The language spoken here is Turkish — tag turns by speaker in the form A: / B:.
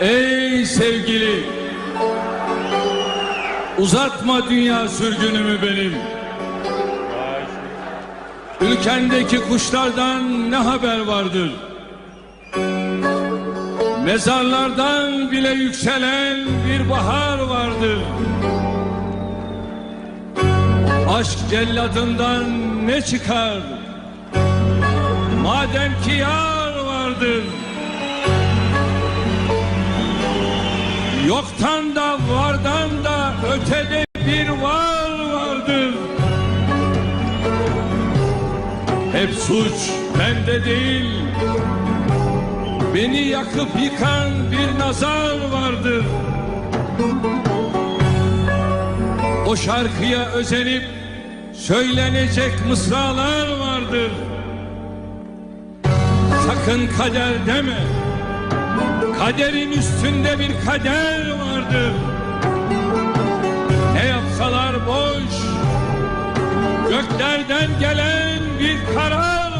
A: Ey sevgili Uzatma dünya sürgünümü benim. Ülkendeki kuşlardan ne haber vardır? Mezarlardan bile yükselen bir bahar vardır. Aşk celladından ne çıkar? Madem ki yar vardır Yoktan da vardan da ötede bir var vardır. Hep suç bende değil. Beni yakıp yıkan bir nazar vardır. O şarkıya özenip söylenecek mısralar vardır. Sakın kader deme. Kaderin üstünde bir kader vardır. Ne yapsalar boş. Göklerden gelen bir karar.